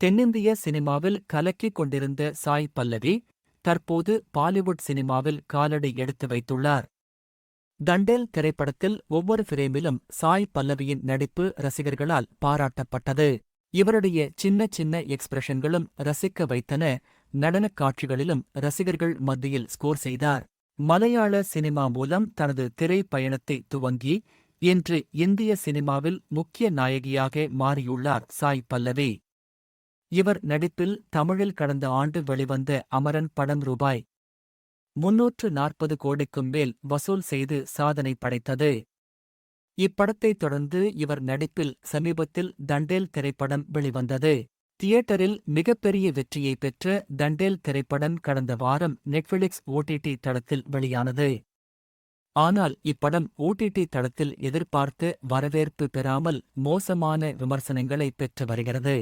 தென்னிந்திய சினிமாவில் கலக்கிக் கொண்டிருந்த சாய் பல்லவி தற்போது பாலிவுட் சினிமாவில் காலடி எடுத்து வைத்துள்ளார். தண்டேல் திரைப்படத்தில் ஒவ்வொரு ஃபிரேமிலும் சாய் பல்லவியின் நடிப்பு ரசிகர்களால் பாராட்டப்பட்டது. இவருடைய சின்ன சின்ன எக்ஸ்பிரஷன்களும் ரசிக்க வைத்தன நடனக் காட்சிகளிலும் ரசிகர்கள் மத்தியில் ஸ்கோர் செய்தார். மலையாள சினிமா மூலம் தனது திரை பயணத்தை துவங்கி இன்று இந்திய சினிமாவில் முக்கிய நாயகியாக மாறியுள்ளார் சாய் பல்லவி. இவர் நடிப்பில் தமிழில் கடந்த ஆண்டு வெளிவந்த அமரன் படம் ரூபாய் முன்னூற்று நாற்பது கோடிக்கும் மேல் வசூல் செய்து சாதனை படைத்தது. இப்படத்தைத் தொடர்ந்து இவர் நடிப்பில் சமீபத்தில் தண்டேல் திரைப்படம் வெளிவந்தது. தியேட்டரில் மிகப்பெரிய வெற்றியை பெற்ற தண்டேல் திரைப்படம் கடந்த வாரம் நெட்ஃபிளிக்ஸ் ஓடிடி தளத்தில் வெளியானது. ஆனால் இப்படம் ஓடிடி தளத்தில் எதிர்பார்த்து வரவேற்பு பெறாமல் மோசமான விமர்சனங்களை பெற்று வருகிறது.